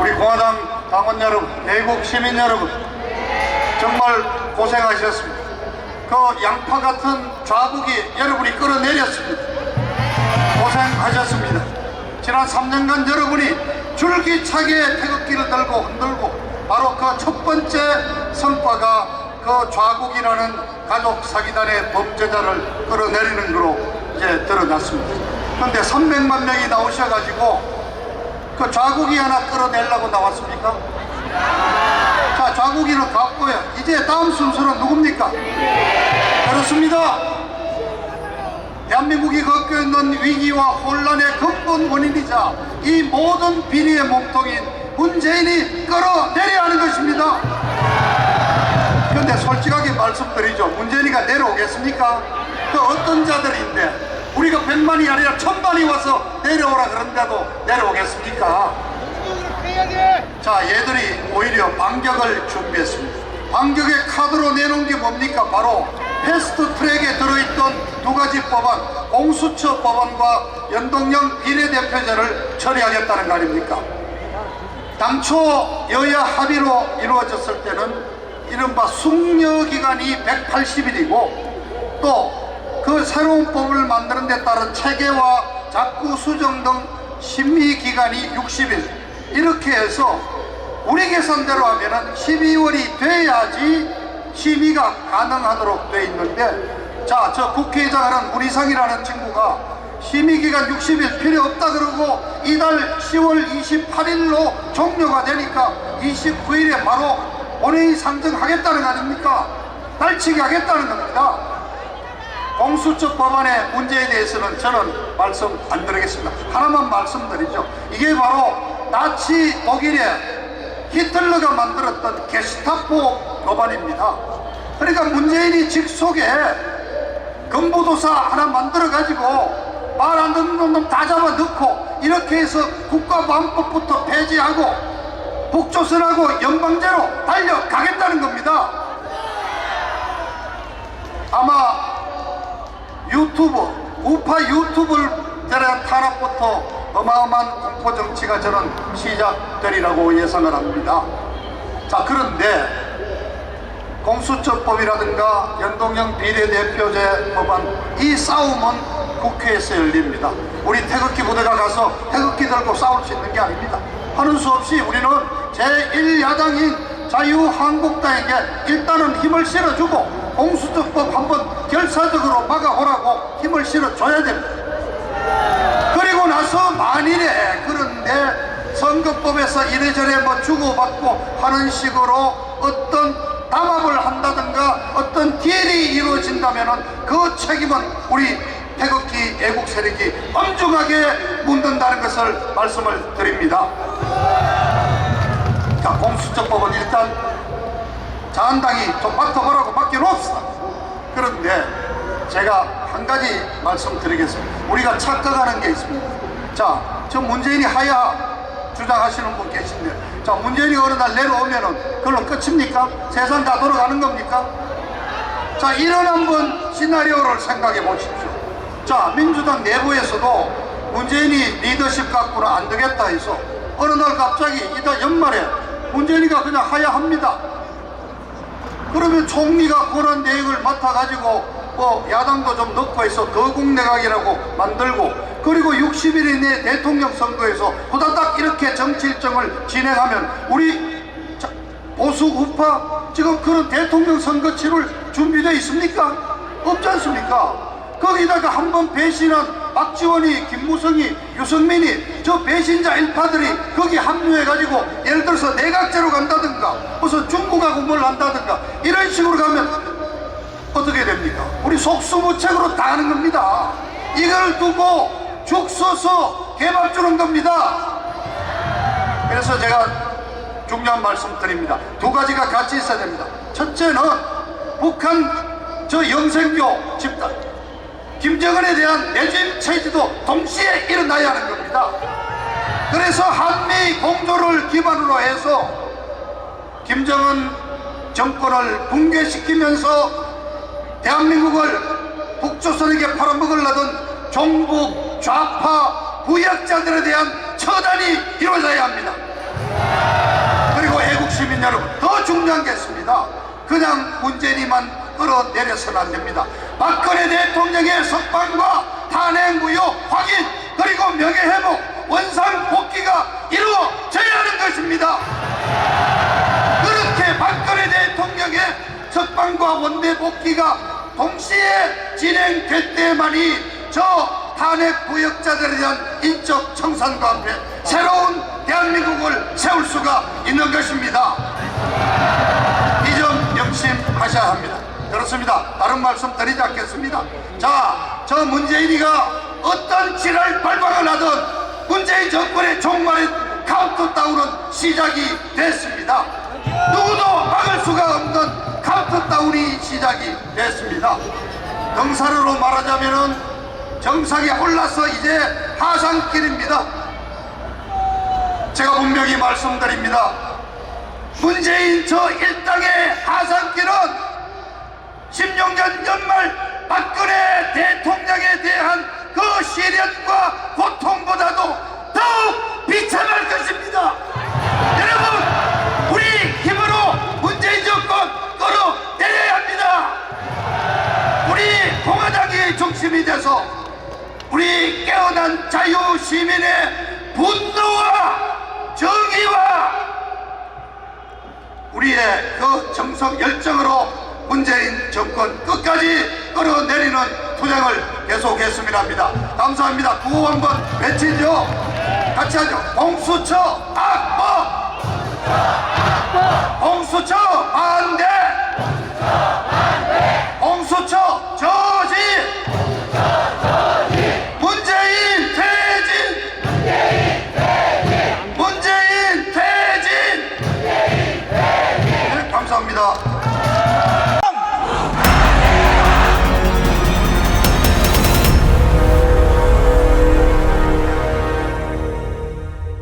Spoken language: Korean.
우리 공화당 당원 여러분, 대국 시민 여러분, 정말 고생하셨습니다. 그 양파 같은 좌북이 여러분이 끌어내렸습니다. 고생하셨습니다. 지난 3년간 여러분이 줄기차게 태극기를 들고 흔들고 바로 그 첫 번째 성과가 그 좌국이라는 가족 사기단의 범죄자를 끌어내리는 거로 이제 드러났습니다. 그런데 300만 명이 나오셔가지고 그 좌국이 하나 끌어내려고 나왔습니까? 자, 좌국이는 갔고요. 이제 다음 순서는 누굽니까? 그렇습니다. 대한민국이 겪고 있는 위기와 혼란의 근본 원인이자 이 모든 비리의 몸통인 문재인이 끌어내려야 하는 것입니다. 그런데 솔직하게 말씀드리죠. 문재인이가 내려오겠습니까? 그 어떤 자들인데 우리가 백만이 아니라 천만이 와서 그런데도 내려오겠습니까? 자, 얘들이 오히려 반격을 준비했습니다. 반격의 카드로 내놓은 게 뭡니까? 바로 패스트 트랙에 들어있던 두 가지 법안, 공수처 법안과 연동형 비례대표제를 처리하겠다는 거 아닙니까? 당초 여야 합의로 이루어졌을 때는 이른바 숙려 기간이 180일이고 또 그 새로운 법을 만드는 데 따른 체계와 작구 수정 등 심의 기간이 60일 이렇게 해서 우리 계산대로 하면은 12월이 돼야지 심의가 가능하도록 돼 있는데 자 저 국회의장 하는 문희상이라는 친구가 심의기간 60일 필요 없다 그러고 이달 10월 28일로 종료가 되니까 29일에 바로 본회의 상정하겠다는 거 아닙니까? 달치기 하겠다는 겁니다. 공수처 법안의 문제에 대해서는 저는 말씀 안 드리겠습니다. 하나만 말씀드리죠. 이게 바로 나치 독일의 히틀러가 만들었던 게스타포 법안입니다. 그러니까 문재인이 직속에 금부도사 하나 만들어가지고 말 안 듣는 놈 다 잡아 넣고 이렇게 해서 국가보안법부터 폐지하고 북조선하고 연방제로 달려가겠다는 겁니다. 아마 유튜브, 우파 유튜브를 대한 탄압부터 어마어마한 공포 정치가 저는 시작되리라고 예상을 합니다. 자, 그런데 공수처법이라든가 연동형 비례대표제 법안 이 싸움은 국회에서 열립니다. 우리 태극기 부대가 가서 태극기 들고 싸울 수 있는 게 아닙니다. 하는 수 없이 우리는 제1야당인 자유한국당에게 일단은 힘을 실어주고 공수처법 한번 결사적으로 막아오라고 힘을 실어줘야 됩니다. 그리고 나서 만일에 그런데 선거법에서 이래저래 뭐 주고받고 하는 식으로 어떤 담합을 한다든가 어떤 딜이 이루어진다면 그 책임은 우리 태극기 애국 세력이 엄중하게 묻는다는 것을 말씀을 드립니다. 자, 공수처법은 일단 자한당이 좀 맡아보라고 맡겨놓읍시다. 그런데 제가 한 가지 말씀드리겠습니다. 우리가 착각하는 게 있습니다. 자, 저 문재인이 하야 주장하시는 분 계신데, 자, 문재인이 어느 날 내려오면은 그걸로 끝입니까? 세상 다 돌아가는 겁니까? 자, 이런 한번 시나리오를 생각해 보십시오. 자, 민주당 내부에서도 문재인이 리더십 갖고는 안 되겠다 해서 어느 날 갑자기 이달 연말에 문재인이가 그냥 하야합니다. 그러면 총리가 그런 내용을 맡아가지고 뭐 야당도 좀 넣고 해서 거국내각이라고 만들고 그리고 60일 이내 대통령 선거에서 후다닥 이렇게 정치 일정을 진행하면 우리 자, 보수 우파 지금 그런 대통령 선거 치를 준비되어 있습니까? 없지 않습니까? 거기다가 한 번 배신한 박지원이, 김무성이, 유승민이 저 배신자 일파들이 거기 합류해가지고 예를 들어서 내각제로 간다든가 무슨 중국하고 뭘 한다든가 이런 식으로 가면 어떻게 됩니까? 우리 속수무책으로 당하는 겁니다. 이걸 두고 죽 서서 개밥 주는 겁니다. 그래서 제가 중요한 말씀 드립니다. 두 가지가 같이 있어야 됩니다. 첫째는 북한 저 영생교 집단, 김정은에 대한 내집 체지도 동시에 일어나야 하는 겁니다. 그래서 한미 공조를 기반으로 해서 김정은 정권을 붕괴시키면서 대한민국을 북조선에게 팔아먹으려던 종북 좌파 부역자들에 대한 처단이 이루어져야 합니다. 중요한 게 있습니다. 그냥 문재인이만 끌어내려서는 안 됩니다. 박근혜 대통령의 석방과 탄핵 무효 확인 그리고 명예 회복 원상 복귀가 이루어져야 하는 것입니다. 그렇게 박근혜 대통령의 석방과 원내 복귀가 동시에 진행될 때만이 저 탄핵 부역자들에 대한 인적 청산과 함께 새로운 대한민국을 세울 수가 있는 것입니다. 그렇습니다. 다른 말씀 드리지 않겠습니다. 자, 저 문재인이가 어떤 지랄 발광을 하든 문재인 정권의 종말의 카운트다운은 시작이 됐습니다. 누구도 막을 수가 없는 카운트다운이 시작이 됐습니다. 등산으로 말하자면은 정상에 올라서 이제 하산길입니다. 제가 분명히 말씀드립니다. 문재인 저 일당의 하산길은 16년 연말 박근혜 대통령에 대한 그 시련과 고통보다도 더욱 비참할 것입니다. 여러분, 우리 힘으로 문재인 정권 끌어내려야 합니다. 우리 공화당이 중심이 돼서 우리 깨어난 자유 시민의 분노와 정의와 우리의 그 정성 열정으로 문재인 정권 끝까지 끌어내리는 투쟁을 계속했으면 합니다. 감사합니다. 구호 한번 외치죠. 같이 하죠. 공수처 악